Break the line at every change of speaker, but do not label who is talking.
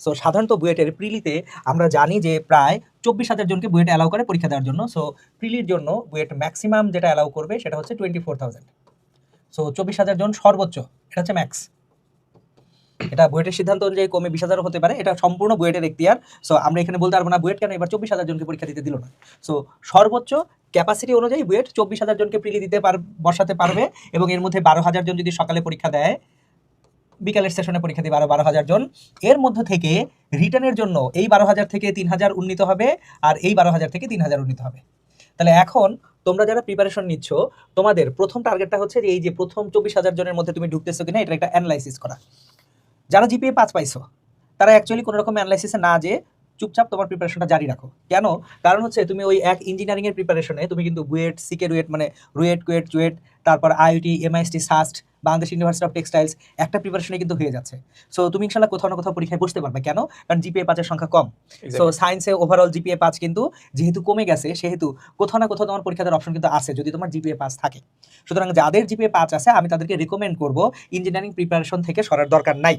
So সাধারণত বুয়েটের প্রিলিতে আমরা জানি যে প্রায় চব্বিশ হাজার জনকে বুয়েট অ্যালাউ করে পরীক্ষা দেওয়ার জন্য। সো প্রিলির জন্য বুয়েট ম্যাক্সিমাম যেটা অ্যালাউ করবে সেটা হচ্ছে টোয়েন্টি ফোর থাউজেন্ড সো চব্বিশ হাজার জন সর্বোচ্চ, এটা হচ্ছে ম্যাক্স এটা বুয়েটের সিদ্ধান্ত অনুযায়ী কমে বিশ হাজারও হতে পারে, এটা সম্পূর্ণ বুয়েটের এখতিয়ার। সো আমরা এখানে বলতে পারব না বুয়েট কেন, এবার চব্বিশ হাজার জনকে পরীক্ষা দিতে দিল না। সো সর্বোচ্চ ক্যাপাসিটি অনুযায়ী বুয়েট চব্বিশ হাজার জনকে প্রিলি দিতে পার, বসাতে পারবে এবং এর মধ্যে বারো হাজার জন যদি সকালে পরীক্ষা দেয় বিকালের সেশনে পরীক্ষা দিবে আরও বারো হাজার জন। এর মধ্যে থেকে রিটার্নের জন্য এই বারো হাজার থেকে তিন হাজার উন্নীত হবে আর এই বারো হাজার থেকে তিন হাজার উন্নীত হবে। তাহলে এখন তোমরা যারা প্রিপারেশন নিচ্ছ, তোমাদের প্রথম টার্গেটটা হচ্ছে যে এই যে প্রথম চব্বিশ হাজার জনের মধ্যে তুমি ঢুকতেছো কিনা, এটা একটা অ্যানালাইসিস করা। যারা জিপিএ পাঁচ পাইছো, তারা অ্যাকচুয়ালি কোনোরকম অ্যানালাইসিসে না যে চুপচাপ তোমার প্রিপারেশনটা জারি রাখো। কেন? কারণ হচ্ছে তুমি ওই এক ইঞ্জিনিয়ারিং এর প্রিপারেশনে তুমি কিন্তু বুয়েট সিকে রুয়েট মানে রুয়েট কুয়েট চুয়েট তারপর IIT MIST SUST Bangladesh university of textiles একটা প্রিপারেশনে কিন্তু হয়ে যাচ্ছে। সো তুমি ইনশাল্লাহ কোথাও না কোথাও পরীক্ষায় বসতে পারবে। কেন? কারণ জিপিএ পাঁচের সংখ্যা কম। সো সায়েন্সে ওভারঅল জিপিএ পাঁচ কিন্তু যেহেতু কমে গেছে সেহেতু কোথাও না কোথাও তোমার পরীক্ষা দেওয়ার অপশন কিন্তু আছে যদি তোমার জিপিএ পাস থাকে। সুতরাং যাদের জিপিএ পাঁচ আছে আমি তাদেরকে রেকমেন্ড করব ইঞ্জিনিয়ারিং প্রিপারেশন থেকে সরার দরকার নাই।